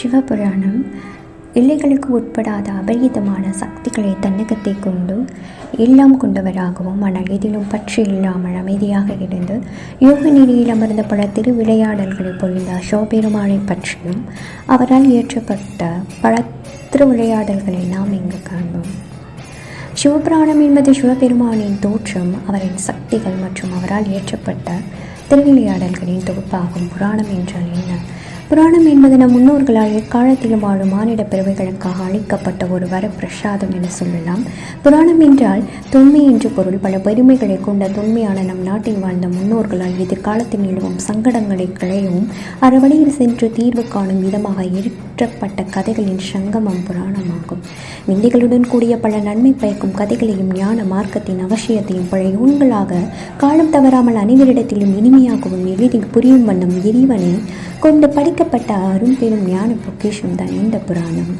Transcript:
சிவபுராணம் எல்லைகளுக்கு உட்படாத அபரிதமான சக்திகளை தன்னகத்தை கொண்டு எல்லாம் கொண்டவராகவும் ஆனால் எதிலும் பற்று இல்லாமல் அமைதியாக இருந்து யோக நிலையில் அமர்ந்த பல திருவிளையாடல்களை பொழிந்த அசோபெருமானை பற்றியும் அவரால் இயற்றப்பட்ட பல திருவிளையாடல்களை நாம் இங்கு காண்போம். சிவபுராணம் என்பது சிவபெருமானின் தோற்றம் அவரின் சக்திகள் மற்றும் அவரால் இயற்றப்பட்ட திருவிளையாடல்களின் தொகுப்பாகும் புராணம் என்றால் என்ன? புராணம் என்பது நம் முன்னோர்களால் எக்காலத்திலும் வாழும் மானிட பிறவைகளுக்காக அளிக்கப்பட்ட ஒரு வரப்பிரசாதம் என சொல்லலாம். புராணம் என்றால் தொன்மை என்று பொருள். பல பெருமைகளை கொண்ட தொன்மையான நம் நாட்டில் வாழ்ந்த முன்னோர்களால் எதிர்காலத்தில் நிலவும் சங்கடங்களை களையவும் அறவழியில் சென்று தீர்வு காணும் விதமாக இயற்றப்பட்ட கதைகளின் சங்கமம் புராணமாகும். விந்தைகளுடன் கூடிய பல நன்மை பயக்கும் கதைகளையும் ஞான மார்க்கத்தின் அவசியத்தையும் பல ஊன்களாக காலம் தவறாமல் அனைவரிடத்திலும் இனிமையாகவும் எளிதில் புரியும் வண்ணம் இறைவனை கொண்டு படிக்கப்பட்ட அரும்பெரும் ஞான பொக்கிஷம் தான் இந்த புராணம்.